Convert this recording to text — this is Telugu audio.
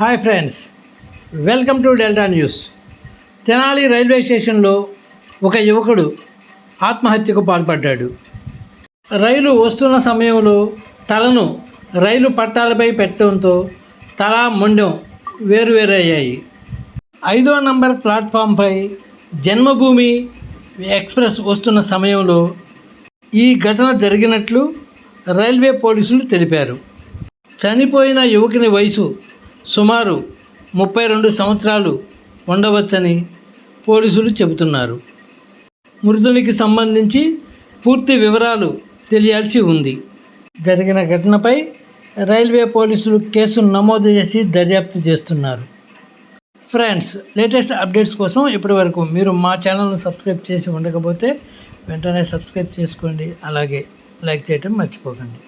Hi friends welcome to Delta news. Tenali railway స్టేషన్లో ఒక యువకుడు ఆత్మహత్యకు పాల్పడ్డాడు. రైలు వస్తున్న సమయంలో తలను రైలు పట్టాలపై పెట్టడంతో తల మొండెం వేరువేరయ్యాయి. ఐదో నంబర్ ప్లాట్ఫామ్పై జన్మభూమి ఎక్స్ప్రెస్ వస్తున్న సమయంలో ఈ ఘటన జరిగినట్లు రైల్వే పోలీసులు తెలిపారు. చనిపోయిన యువకుని వయసు సుమారు ముప్పై రెండు సంవత్సరాలు ఉండవచ్చని పోలీసులు చెబుతున్నారు. మృతునికి సంబంధించి పూర్తి వివరాలు తెలియాల్సి ఉంది. జరిగిన ఘటనపై రైల్వే పోలీసులు కేసు నమోదు చేసి దర్యాప్తు చేస్తున్నారు. ఫ్రెండ్స్ లేటెస్ట్ అప్డేట్స్ కోసం ఇప్పటివరకు మీరు మా ఛానల్ను సబ్స్క్రైబ్ చేసి ఉండకపోతే వెంటనే సబ్స్క్రైబ్ చేసుకోండి. అలాగే లైక్ చేయటం మర్చిపోకండి.